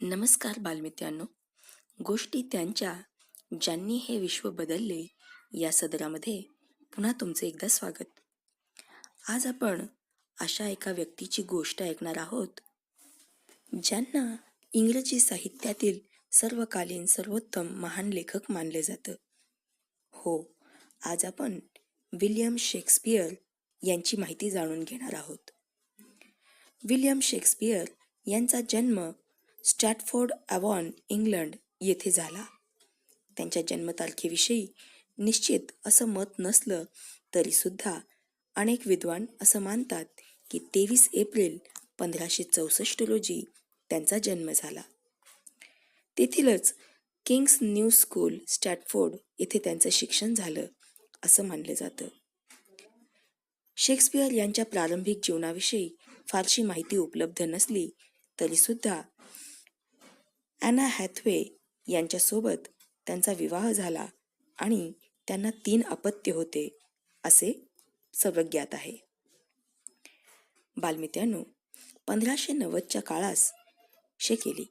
नमस्कार बालमित्रांनो. गोष्टी त्यांच्या ज्यांनी हे विश्व बदलले या सदरामध्ये पुन्हा तुमचे एकदा स्वागत. आज आपण अशा एका व्यक्तीची गोष्ट ऐकणार आहोत ज्यांना इंग्रजी साहित्यातील सर्वकालीन सर्वोत्तम महान लेखक मानले जातं. हो आज आपण विल्यम शेक्सपियर यांची माहिती जाणून घेणार आहोत. विलियम शेक्सपियर यांचा जन्म स्टॅटफोर्ड अवॉन इंग्लंड येथे झाला. त्यांच्या जन्मतारखेविषयी निश्चित असं मत नसलं तरीसुद्धा अनेक विद्वान असं मानतात की तेवीस एप्रिल पंधराशे चौसष्ट रोजी त्यांचा जन्म झाला. तेथीलच किंग्स न्यू स्कूल स्टॅटफोर्ड येथे त्यांचं शिक्षण झालं असं मानलं जातं. शेक्सपियर यांच्या प्रारंभिक जीवनाविषयी फारशी माहिती उपलब्ध नसली तरीसुद्धा ॲना हॅथवे यांच्यासोबत त्यांचा विवाह झाला आणि त्यांना तीन अपत्य होते असे सर्व ज्ञात आहे. बालमित्यानो पंधराशे नव्वदच्या काळास शे केली.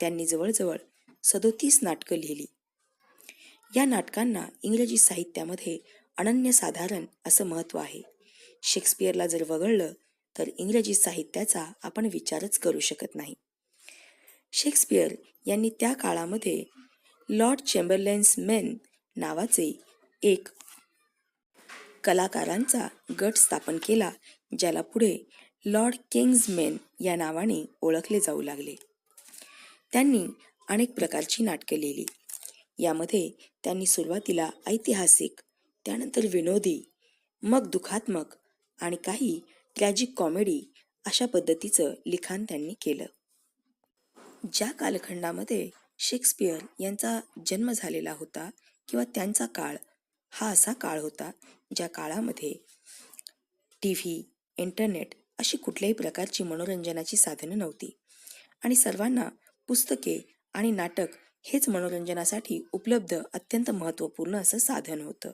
त्यांनी जवळजवळ सदोतीस नाटकं लिहिली. या नाटकांना इंग्रजी साहित्यामध्ये अनन्यसाधारण असं महत्त्व आहे. शेक्सपियरला जर वगळलं तर इंग्रजी साहित्याचा आपण विचारच करू शकत नाही. शेक्सपियर यांनी त्या काळामध्ये लॉर्ड चेंबरलेन्स मेन नावाचे एक कलाकारांचा गट स्थापन केला ज्याला पुढे लॉर्ड किंग्ज मेन या नावाने ओळखले जाऊ लागले. त्यांनी अनेक प्रकारची नाटके लिहिली. यामध्ये त्यांनी सुरुवातीला ऐतिहासिक त्यानंतर विनोदी मग दुखात्मक आणि काही ट्रॅजिक कॉमेडी अशा पद्धतीचं लिखाण त्यांनी केलं. ज्या कालखंडामध्ये शेक्सपियर यांचा जन्म झालेला होता किंवा त्यांचा काळ हा असा काळ होता ज्या काळामध्ये टी व्ही इंटरनेट अशी कुठल्याही प्रकारची मनोरंजनाची साधनं नव्हती. आणि सर्वांना पुस्तके आणि नाटक हेच मनोरंजनासाठी उपलब्ध अत्यंत महत्त्वपूर्ण असं साधन होतं.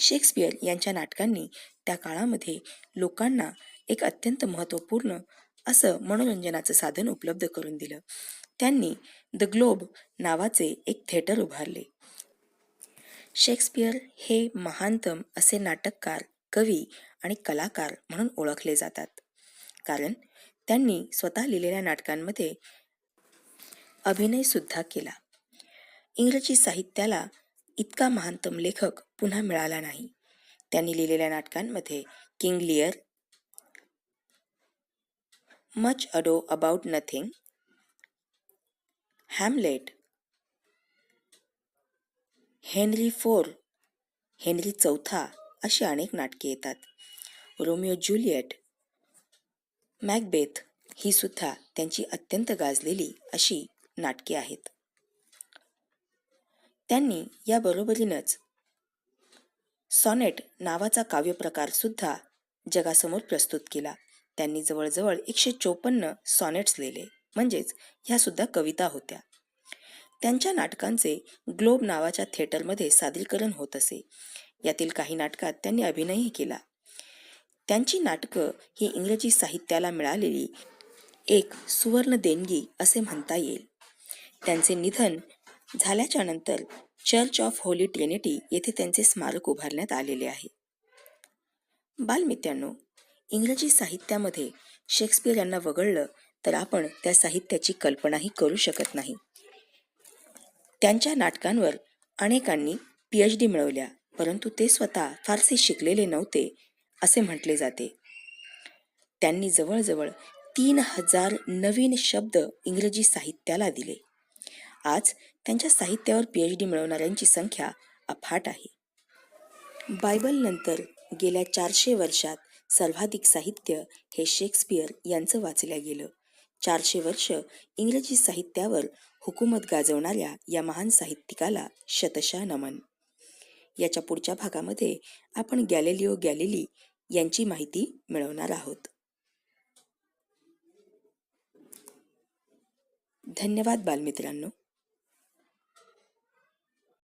शेक्सपियर यांच्या नाटकांनी त्या काळामध्ये लोकांना एक अत्यंत महत्त्वपूर्ण असं मनोरंजनाचं साधन उपलब्ध करून दिलं. त्यांनी द ग्लोब नावाचे एक थिएटर उभारले. शेक्सपियर हे महानतम असे नाटककार कवी आणि कलाकार म्हणून ओळखले जातात. कारण त्यांनी स्वतः लिहिलेल्या नाटकांमध्ये अभिनयसुद्धा केला. इंग्रजी साहित्याला इतका महानतम लेखक पुन्हा मिळाला नाही. त्यांनी लिहिलेल्या नाटकांमध्ये King Lear Much Ado About Nothing Hamlet Henry four Henry चौथा अशी अनेक नाटके येतात. रोमिओ ज्युलियट मॅकबेथ ही सुद्धा त्यांची अत्यंत गाजलेली अशी नाटके आहेत. त्यांनी या बरोबरीनच सॉनेट नावाचा काव्यप्रकार सुद्धा जगासमोर प्रस्तुत केला. त्यांनी जवळजवळ एकशे चोपन्न सॉनेट्स लिहिले. म्हणजेच ह्या सुद्धा कविता होत्या. त्यांच्या नाटकांचे ग्लोब नावाच्या थिएटरमध्ये सादरीकरण होत असे. यातील काही नाटकात त्यांनी अभिनयही केला. त्यांची नाटकं ही इंग्रजी साहित्याला मिळालेली एक सुवर्ण देणगी असे म्हणता येईल. त्यांचे निधन झाल्याच्यानंतर चर्च ऑफ होली ट्रिनिटी येथे त्यांचे स्मारक उभारण्यात आलेले आहे. बालमित्यांनो इंग्रजी साहित्यामध्ये शेक्सपियर यांना वगळलं तर आपण त्या साहित्याची कल्पनाही करू शकत नाही. त्यांच्या नाटकांवर अनेकांनी पी एच डी मिळवल्या परंतु ते स्वतः फारसे शिकलेले नव्हते असे म्हटले जाते. त्यांनी जवळजवळ तीन हजार नवीन शब्द इंग्रजी साहित्याला दिले. आज त्यांच्या साहित्यावर पी एच डी मिळवणाऱ्यांची संख्या अफाट आहे. बायबलनंतर गेल्या चारशे वर्षात सर्वाधिक साहित्य हे शेक्सपियर यांचं वाचल्या गेलं. चारशे वर्ष इंग्रजी साहित्यावर हुकूमत गाजवणाऱ्या या महान साहित्यिकाला शतशः नमन. याच्या पुढच्या भागामध्ये आपण गॅलेलिओ गॅलेली यांची माहिती मिळवणार आहोत. धन्यवाद बालमित्रांनो.